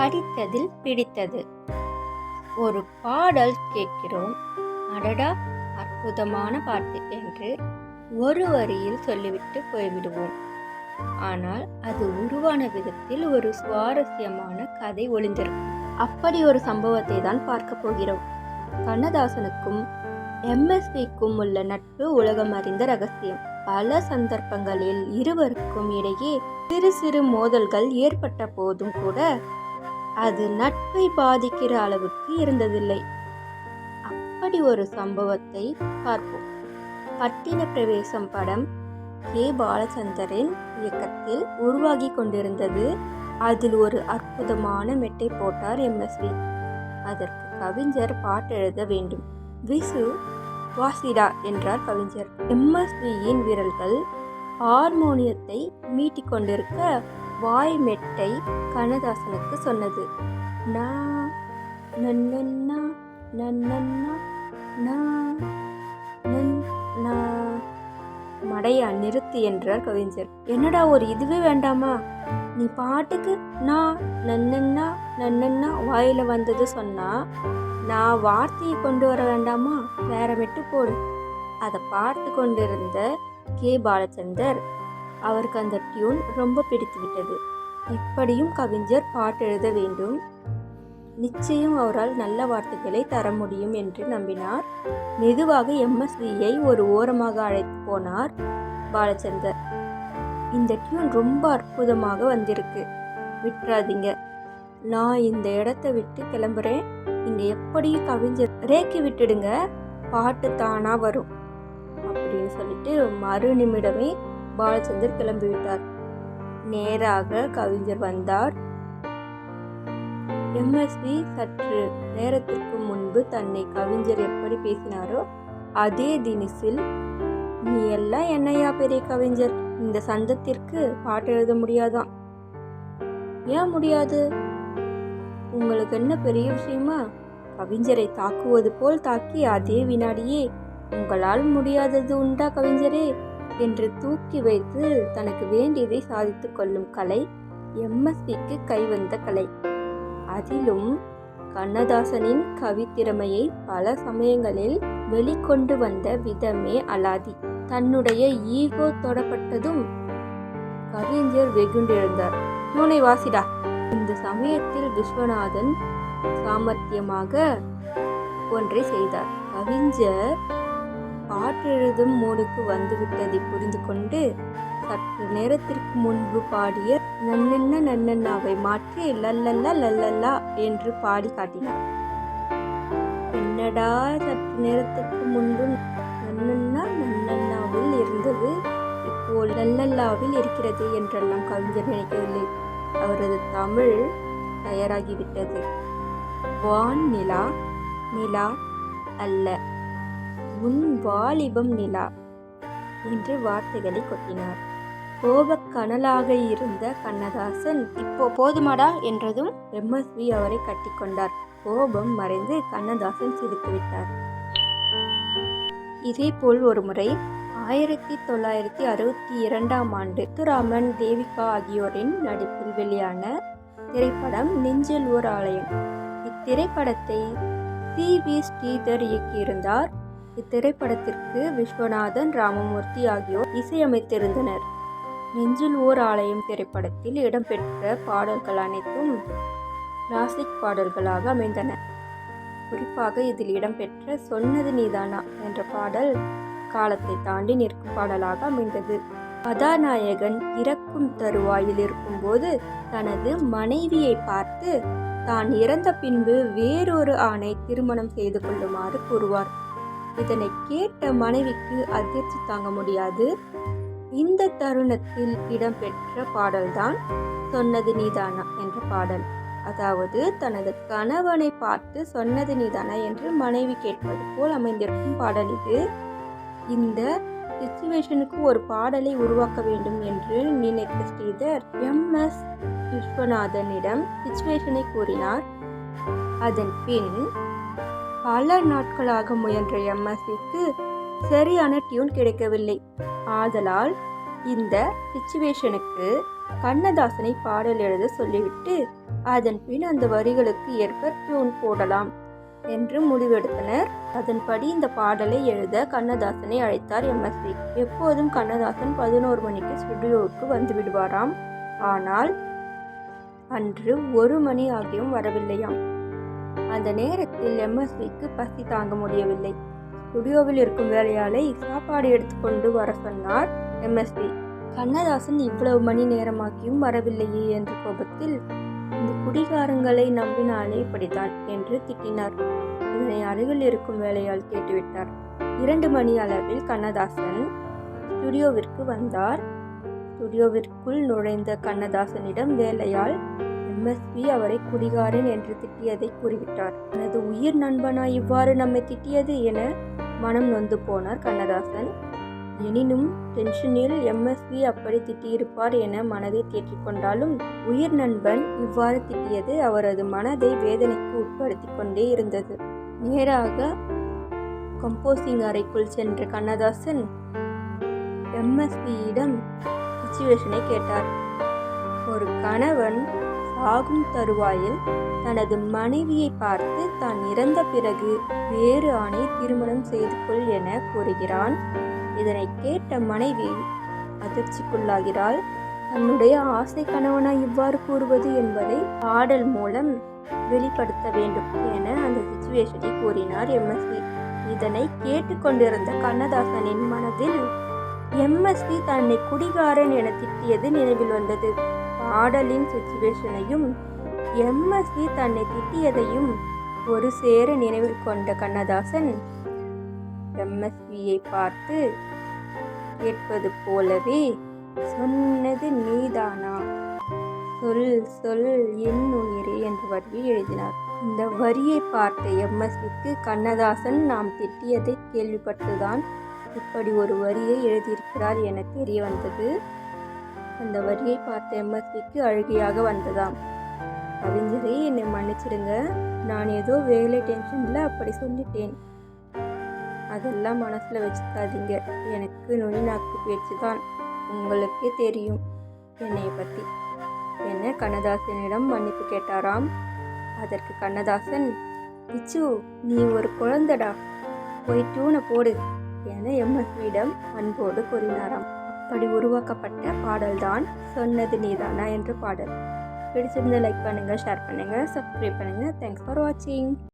படித்ததில் பிடித்தது. ஒரு பாடல் கேட்கிறோம். அடடா அற்புதமான பாட்டு என்று ஒரு வரியில் சொல்லிவிட்டு போய்விடுவோம். ஆனால் அது உருவான விதத்தில் ஒரு சுவாரஸ்யமான கதை ஒளிந்திருக்கும். அப்படி ஒரு சம்பவத்தை தான் பார்க்க போகிறோம். கண்ணதாசனுக்கும் எம்எஸ்விக்கும் உள்ள நட்பு உலகம் அறிந்த ரகசியம். பல சந்தர்ப்பங்களில் இருவருக்கும் இடையே சிறு சிறு மோதல்கள் ஏற்பட்ட போதும் கூட அது நட்பை பாதிக்கிற அளவுக்கு இருந்ததில்லை. அப்படி ஒரு சம்பவத்தை பார்ப்போம். பட்டின பிரவேசம் படம் கே. பாலச்சந்தரின் இயக்கத்தில் உருவாகி கொண்டிருந்தது. அதில் ஒரு அற்புதமான மெட்டை போட்டார் எம்எஸ்வி அதற்கு கவிஞர் பாட்டு எழுத வேண்டும். விசு வாசிடா என்றார் கவிஞர். எம்எஸ்வியின் விரல்கள் ஹார்மோனியத்தை மீட்டிக்கொண்டிருக்க வாய் மெட்டை கண்ணதாசனுக்கு சொன்னது. நா நன்னா நன்னா நா நன்னா. மடையா நிறுத்து என்றார் கவிஞர். என்னடா ஒரு இதுவே வேண்டாமா? நீ பாட்டுக்கு நான் நன்னன்னா நன்னன்னா வாயில வந்தது சொன்னா நான் வார்த்தையை கொண்டு வர வேண்டாமா? வேற விட்டு போடு. அதை பார்த்து கொண்டிருந்த கே. பாலச்சந்தர் அவருக்கு அந்த டியூன் ரொம்ப பிடித்து விட்டது இப்படியும் கவிஞர் பாட்டு எழுத வேண்டும். நிச்சயம் அவரால் நல்ல வார்த்தைகளை தர முடியும் என்று நம்பினார். மெதுவாக எம்எஸ்வியை ஒரு ஓரமாக அழைத்து போனார் பாலச்சந்தர். இந்த டியூன் ரொம்ப அற்புதமாக வந்திருக்கு. விட்டுறாதீங்க. நான் இந்த இடத்த விட்டு கிளம்புறேன். இங்கே எப்படியும் கவிஞர் ரேக்கி விட்டுடுங்க. பாட்டு தானாக வரும். அப்படின்னு சொல்லிட்டு மறு நிமிடமே பாலச்சந்தர் கிளம்பிவிட்டார். நேராக கவிஞர் வந்தார். எம்எஸ்வி சற்று நேரத்திற்கு முன்பு தன்னை கவிஞர் எப்படி பேசினாரோ அதே தினிசில் நீ எல்லாம் என்னையா பெரிய கவிஞர்? இந்த சந்தத்திற்கு பாட்டு எழுத முடியாதான் ஏன் முடியாது? உங்களுக்கு என்ன பெரிய விஷயமா? கவிஞரை தாக்குவது போல் தாக்கி அதே வினாடியே உங்களால் முடியாதது உண்டா கவிஞரே? என்று தூக்கி வைத்து தனக்கு வேண்டியதை சாதித்து கொள்ளும் கலை எம்எஸ்சிக்கு கைவந்த கலை. அதிலும் கண்ணதாசனின் கவித்திறமையை பல சமயங்களில் வெளிக்கொண்டு வந்த விதமே அலாதி. தன்னுடைய ஈகோ தொடப்பட்டதும் கவிஞர் வெகுண்டிருந்தார் நூனை வாசிடா இந்த சமயத்தில் விஸ்வநாதன் சாமர்த்தியமாக ஒன்றை செய்தார். கவிஞர் பாட்டெழுதும் மூடுக்கு வந்துவிட்டதை புரிந்து கொண்டு சற்று நேரத்திற்கு முன்பு பாடிய நன்னென்ன நன்னென்னாவை மாற்றி லல்லல்லா லல்லல்லா என்று பாடி காட்டினார். என்னடா சற்று நேரத்துக்கு முன்பு நன்னண்ணா நன்னண்ணாவில் இருந்தது இப்போ லல்லல்லாவில் இருக்கிறது என்றெல்லாம் கவிஞர் நினைக்கவில்லை. அவரது தமிழ் தயாராகிவிட்டது. வான் நிலா நிலா அல்ல. உன் வாலிபம் நிலா என்று வார்த்தைகளை கொட்டினார். கோபக்கனலாக இருந்த கண்ணதாசன் இப்போ போதுமாடா என்றதும் எம்எஸ்வி அவரை கட்டிக்கொண்டார் கோபம் மறைந்து கண்ணதாசன் சிரித்துவிட்டார் இதேபோல் ஒரு முறை ஆயிரத்தி தொள்ளாயிரத்தி அறுபத்தி இரண்டாம் ஆண்டு முத்துராமன் தேவிகா ஆகியோரின் நடிப்பில் வெளியான திரைப்படம் நெஞ்சில் ஓர் ஆலயம் இத்திரைப்படத்தை சி. வி. ஸ்ரீதர் இயக்கியிருந்தார். இத்திரைப்படத்திற்கு விஸ்வநாதன் ராமமூர்த்தி ஆகியோர் இசையமைத்திருந்தனர். நெஞ்சில் ஓர் ஆலயம் திரைப்படத்தில் இடம்பெற்ற பாடல்கள் அனைத்தும் கிளாசிக் பாடல்களாக அமைந்தன. குறிப்பாக இதில் இடம்பெற்ற சொன்னது நீதானா என்ற பாடல் காலத்தை தாண்டி நிற்கும் பாடலாக அமைந்தது. கதாநாயகன் இறக்கும் தருவாயில் இருக்கும்போது தனது மனைவியை பார்த்து தான் இறந்த பின்பு வேறொரு ஆணை திருமணம் செய்து கொள்ளுமாறு கூறுவார். இதனை கேட்ட மனைவிக்கு அதிர்ச்சி தாங்க முடியாது. இந்த தருணத்தில் இடம்பெற்ற பாடல்தான் சொன்னது நீதானா என்ற பாடல். அதாவது தனது கணவனை பார்த்து சொன்னது நீதானா என்று மனைவி கேட்பது போல் அமைந்திருக்கும் பாடல் இது. இந்த சுச்சுவேஷனுக்கு ஒரு பாடலை உருவாக்க வேண்டும் என்று நினைத்த ஸ்ரீதர் எம். எஸ். விஸ்வநாதனிடம் சுச்சுவேஷனை கூறினார். அதன் பின் பல நாட்களாக முயன்ற எம்எஸ்சிக்கு சரியான டியூன் கிடைக்கவில்லை. ஆதலால் இந்த சிச்சுவேஷனுக்கு கண்ணதாசனை பாடல் எழுத சொல்லிவிட்டு அதன் பின் அந்த வரிகளுக்கு ஏற்ப டியூன் போடலாம் என்று முடிவெடுத்தனர். அதன்படி இந்த பாடலை எழுத கண்ணதாசனை அழைத்தார் எம்எஸ்வி எப்போதும் கண்ணதாசன் பதினோரு மணிக்கு ஸ்டுடியோவுக்கு வந்து விடுவாராம். ஆனால் அன்று ஒரு மணி ஆகியும் வரவில்லையாம். அந்த நேரத்தில் எம்எஸ்விக்கு பசி தாங்க முடியவில்லை. ஸ்டுடியோவில் இருக்கும் வேலையாளை சாப்பாடு எடுத்துக்கொண்டு வர சொன்னார் எம்எஸ்வி கண்ணதாசன் இவ்வளவு மணி நேரமாக்கியும் வரவில்லையே என்ற கோபத்தில் இந்த குடிகாரங்களை நம்பினாலே இப்படித்தான் என்று திட்டினார். இதனை அருகில் இருக்கும் வேலையால் கேட்டுவிட்டார். இரண்டு மணி அளவில் கண்ணதாசன் ஸ்டுடியோவிற்கு வந்தார். ஸ்டுடியோவிற்குள் நுழைந்த கண்ணதாசனிடம் வேலையால் எம்எஸ்பி அவரை குடிகாரன் என்று திட்டியதை கூறிவிட்டார். எனது உயிர் நண்பனா இவ்வாறு நம்மை திட்டியது என மனம் நொந்து போனார் கண்ணதாசன். எனினும் டென்ஷனில் எம்எஸ்பி அப்படி திட்டியிருப்பார் என மனதை தேற்றிக்கொண்டாலும் உயிர் நண்பன் இவ்வாறு திட்டியது அவரது மனதை வேதனைக்கு உட்படுத்தி கொண்டே இருந்தது. நேராக கம்போசிங் அறைக்குள் சென்ற கண்ணதாசன் எம்எஸ்பியிடம் சுச்சுவேஷனை கேட்டார். ஒரு கணவன் சாகும் தருவாயில் தனது மனைவியை பார்த்து தான் இறந்த பிறகு வேறு ஆணை திருமணம் செய்து கொள் என கூறுகிறான். இதனை கேட்ட மனைவி அதிர்ச்சிக்குள்ளாகிறாள். தன்னுடைய ஆசை கணவனாய் இவ்வாறு கூறுவது என்பதை பாடல் மூலம் வெளிப்படுத்த வேண்டும் என அந்த சுச்சுவேஷனை கூறினார் எம்எஸ்வி இதனை கேட்டுக்கொண்டிருந்த கண்ணதாசனின் மனதில் எம்எஸ்வி தன்னை குடிகாரன் என திட்டியது நினைவில் வந்தது. பாடலின் சுச்சுவேஷனையும் எம்எஸ்வி தன்னை திட்டியதையும் ஒரு சேர நினைவில் கொண்ட கண்ணதாசன் எம்எஸ்வியை பார்த்து கேட்பது போலவே சொன்னது நீதானா? சொல் சொல் என் உயிரே என்ற வரியை எழுதினார். இந்த வரியை பார்த்த எம்எஸ்விக்கு கண்ணதாசன் நாம் திட்டியதை கேள்விப்பட்டுதான் இப்படி ஒரு வரியை எழுதியிருக்கிறார் என தெரிய வந்தது அந்த வரியை பார்த்த எம்எஸ்விக்கு அழுகையாக வந்ததாம். கவிஞரே என்னை மன்னிச்சிடுங்க. நான் ஏதோ வேலை டென்ஷனில் அப்படி சொல்லிட்டேன். அதெல்லாம் மனசில் வச்சுக்காதீங்க. எனக்கு நுனி நாக்கு பேச்சு தான். உங்களுக்கே தெரியும் என்னை பற்றி என கண்ணதாசனிடம் மன்னிப்பு கேட்டாராம்? அதற்கு கண்ணதாசன் பிச்சு நீ ஒரு குழந்தடா. போய் டியூனை போடு என எம்எஸ்வியிடம் அன்போடு கூறினாராம். அப்படி உருவாக்கப்பட்ட பாடல்தான் சொன்னது நீதானா என்ற பாடல். பிடிச்சிருந்த லைக் பண்ணுங்கள் ஷேர் பண்ணுங்கள் சப்ஸ்கிரைப் பண்ணுங்கள் தேங்க்ஸ் ஃபார் வாட்சிங்